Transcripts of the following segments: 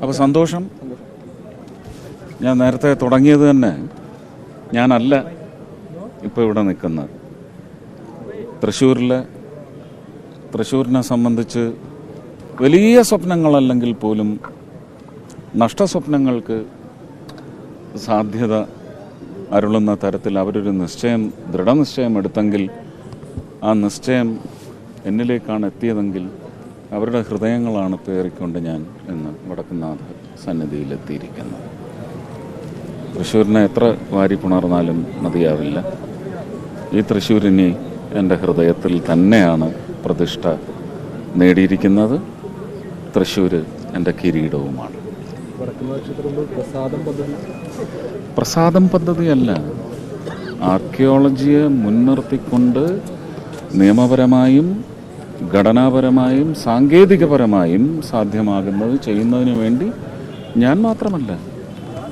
അപ്പോൾ സന്തോഷം. ഞാൻ നേരത്തെ തുടങ്ങിയത് തന്നെ ഞാനല്ല ഇപ്പോൾ ഇവിടെ നിൽക്കുന്നത്. തൃശ്ശൂരിലെ തൃശ്ശൂരിനെ സംബന്ധിച്ച് വലിയ സ്വപ്നങ്ങളല്ലെങ്കിൽ പോലും നഷ്ടസ്വപ്നങ്ങൾക്ക് സാധ്യത അരുളുന്ന തരത്തിൽ അവരൊരു നിശ്ചയം ദൃഢനിശ്ചയം എടുത്തെങ്കിൽ ആ നിശ്ചയം എന്നിലേക്കാണ് എത്തിയതെങ്കിൽ അവരുടെ ഹൃദയങ്ങളാണ് പേറിക്കൊണ്ട് ഞാൻ ഇന്ന് വടക്കുന്നാഥ സന്നിധിയിലെത്തിയിരിക്കുന്നത്. തൃശ്ശൂരിനെ എത്ര വാരി പുണർന്നാലും മതിയാവില്ല. ഈ തൃശ്ശൂരിനെ എന്റെ ഹൃദയത്തിൽ തന്നെയാണ് പ്രതിഷ്ഠ നേടിയിരിക്കുന്നത്. തൃശ്ശൂർ എന്റെ കിരീടവുമാണ്. പ്രസാദം പദ്ധതിയല്ല ആർക്കിയോളജിയെ മുൻനിർത്തിക്കൊണ്ട് നിയമപരമായും ഘടനാപരമായും സാങ്കേതികപരമായും സാധ്യമാകുന്നത് ചെയ്യുന്നതിന് വേണ്ടി ഞാൻ മാത്രമല്ല.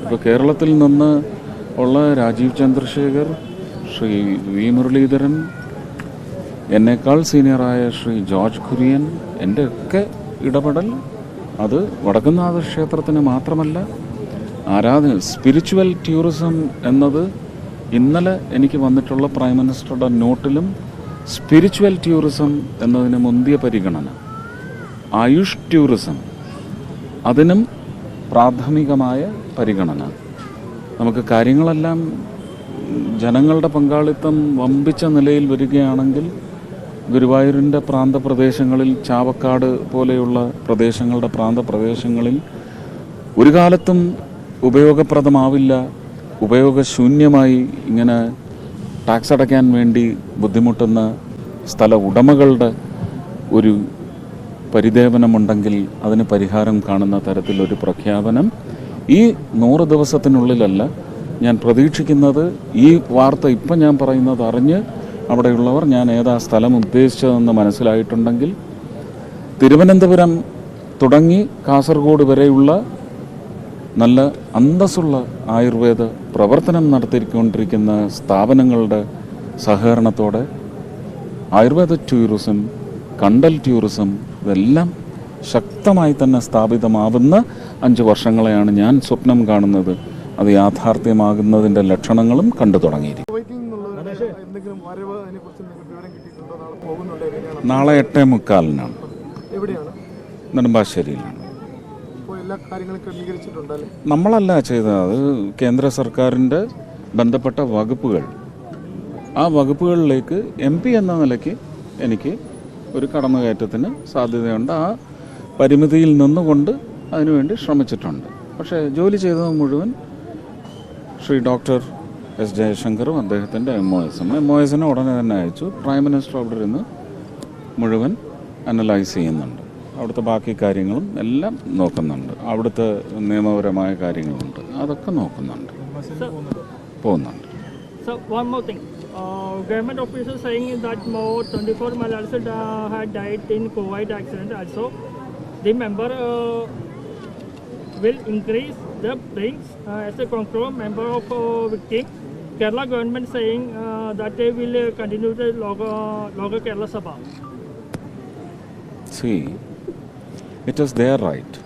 ഇപ്പോൾ കേരളത്തിൽ നിന്ന് ഉള്ള രാജീവ് ചന്ദ്രശേഖർ ശ്രീ വി മുരളീധരൻ എന്നേക്കാൾ സീനിയറായ ശ്രീ ജോർജ് കുര്യൻ എന്റെ ഒക്കെ ഇടപെടൽ അത് വടക്കുന്നാഥ ക്ഷേത്രത്തിന് മാത്രമല്ല ആരാധന സ്പിരിച്വൽ ടൂറിസം എന്നത് ഇന്നലെ എനിക്ക് വന്നിട്ടുള്ള പ്രൈം മിനിസ്റ്ററുടെ നോട്ടിലും സ്പിരിച്വൽ ടൂറിസം എന്നതിന് മുന്തിയ പരിഗണന. ആയുഷ് ടൂറിസം അതിനും പ്രാഥമികമായ പരിഗണന. നമുക്ക് കാര്യങ്ങളെല്ലാം ജനങ്ങളുടെ പങ്കാളിത്തം വമ്പിച്ച നിലയിൽ വരികയാണെങ്കിൽ ഗുരുവായൂരിന്റെ പ്രാന്തപ്രദേശങ്ങളിൽ ചാവക്കാട് പോലെയുള്ള പ്രദേശങ്ങളുടെ പ്രാന്തപ്രദേശങ്ങളിൽ ഒരു കാലത്തും ഉപയോഗപ്രദമാവില്ല. ഉപയോഗശൂന്യമായി ഇങ്ങനെ ടാക്സ് അടയ്ക്കാൻ വേണ്ടി ബുദ്ധിമുട്ടുന്ന സ്ഥല ഉടമകളുടെ ഒരു പരിദേവനമുണ്ടെങ്കിൽ അതിന് പരിഹാരം കാണുന്ന തരത്തിലൊരു പ്രഖ്യാപനം. ഈ നൂറ് ദിവസത്തിനുള്ളിലല്ല ഞാൻ പ്രതീക്ഷിക്കുന്നത് ഈ വാർത്ത ഇപ്പം ഞാൻ പറയുന്നത് അറിഞ്ഞ് അവിടെയുള്ളവർ ഞാൻ ഏതാ സ്ഥലം ഉദ്ദേശിച്ചതെന്ന് മനസ്സിലായിട്ടുണ്ടെങ്കിൽ തിരുവനന്തപുരം തുടങ്ങി കാസർഗോഡ് വരെയുള്ള നല്ല അന്തസ്സുള്ള ആയുർവേദ പ്രവർത്തനം നടത്തിക്കൊണ്ടിരിക്കുന്ന സ്ഥാപനങ്ങളുടെ സഹകരണത്തോടെ ആയുർവേദ ടൂറിസം കണ്ടൽ ടൂറിസം ഇതെല്ലാം ശക്തമായി തന്നെ സ്ഥാപിതമാവുന്ന അഞ്ച് വർഷങ്ങളെയാണ് ഞാൻ സ്വപ്നം കാണുന്നത്. അത് യാഥാർത്ഥ്യമാകുന്നതിന്റെ ലക്ഷണങ്ങളും കണ്ടു തുടങ്ങിയിരിക്കും നാളെ എട്ടേ മുക്കാലിനാണ്. നെടുമ്പാശ്ശേരിയിലാണ്. നമ്മളല്ല ചെയ്തത്. അത് കേന്ദ്ര സർക്കാരിന്റെ ബന്ധപ്പെട്ട വകുപ്പുകൾ. ആ വകുപ്പുകളിലേക്ക് എം പി എന്ന നിലയ്ക്ക് എനിക്ക് ഒരു കടന്നുകയറ്റത്തിന് സാധ്യതയുണ്ട്. ആ പരിമിതിയിൽ നിന്നുകൊണ്ട് അതിനുവേണ്ടി ശ്രമിച്ചിട്ടുണ്ട്. പക്ഷേ ജോലി ചെയ്തത് മുഴുവൻ ശ്രീ ഡോക്ടർ എസ് ജയശങ്കറും അദ്ദേഹത്തിന്റെ എം ഒ എസും എം ഒ എസിനെ ഉടനെ തന്നെ അയച്ചു. പ്രൈം മിനിസ്റ്റർ അവിടെ ഇരുന്ന് മുഴുവൻ അനലൈസ് ചെയ്യുന്നുണ്ട്. അവിടുത്തെ ബാക്കി കാര്യങ്ങളും എല്ലാം നോക്കുന്നുണ്ട് അവിടുത്തെ നിയമപരമായ കാര്യങ്ങളുണ്ട് അതൊക്കെ നോക്കുന്നുണ്ട് പോകുന്നുണ്ട്. Uh, government officials saying that more 24 Malayalis uh, had died in Kuwait accident. Also, the member uh, will increase the brings uh, as a control member of uh, victim. Kerala government saying uh, that they will uh, continue the logo, logo Kerala Sabha. See, it is their right.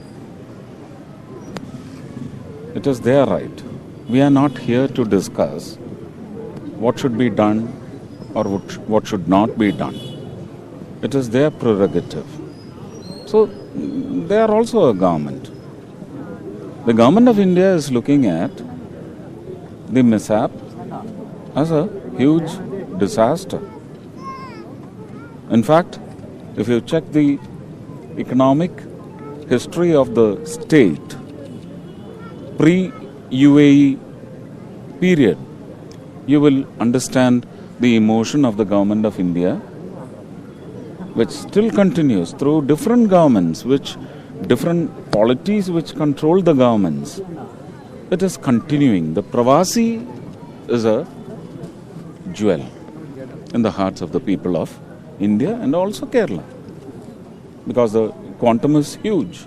It is their right. We are not here to discuss what should be done or what, should not be done. It is their prerogative. So, they are also a government. The government of India is looking at the mishap as a huge disaster. In fact, if you check the economic history of the state pre UAE period, you will understand the emotion of the government of India, which still continues through different governments, which different polities which control the governments. It is continuing. The Pravasi is a jewel in the hearts of the people of India and also Kerala because the quantum is huge.